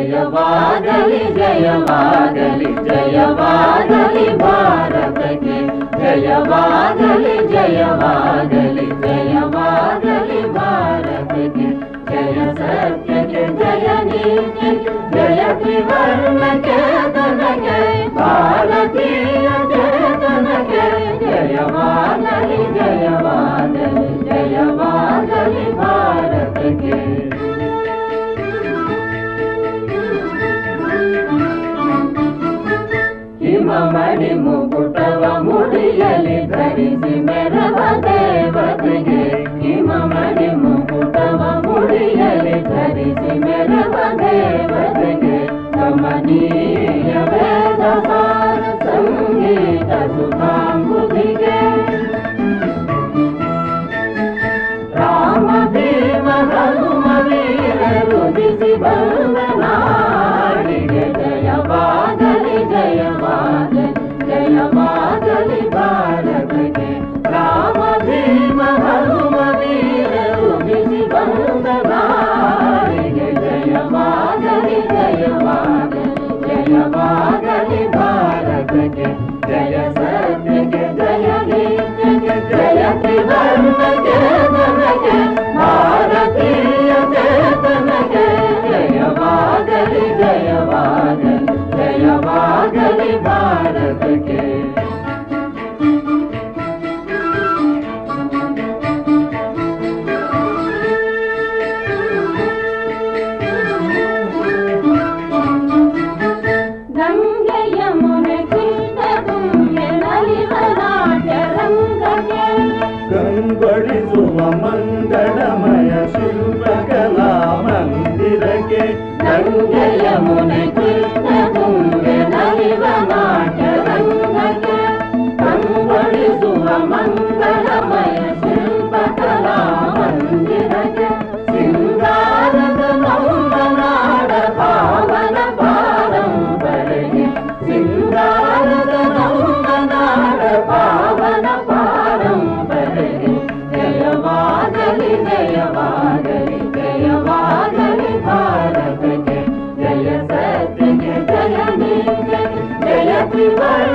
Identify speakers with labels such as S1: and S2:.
S1: జయవాగలి జయవాగలి జయవాగలి భారతకి. జయవాగలి జయవాగలి జయవాగలి భారతకి. జయ సత్యకి జయ నీతికి జయ త్రివర్ణ ಹಿಮಮಣಿ ಮುಕುಟವ ಮುಡಿಯಲಿ ಧರಿಸಿ ಮೆರವ ದೇವತೆಗೆ ಹಿಮಮಣಿ ಮುಕುಟವ ಮುಡಿಯಲಿ ಧರಿಸಿ ಮೆರವ ದೇವತೆಗೆ ಕಮನೀಯ ವೇದ ಸಾರ ಸಂಗೀತ ಸುಧಾಂಬುದಿಗೆ जय
S2: ಕಂಗೊಳಿಸುವ ಮಂಗಳಮಯ ಶಿಲ್ಪಕಲಾ ಮಂದಿರಕ್ಕೆ
S1: ಗಂಗೆ ಯಮುನೆ ಕೃಷ್ಣ जय जय वादरि जय वादरि भारत जय सत्य जय नित्य जय त्रिवर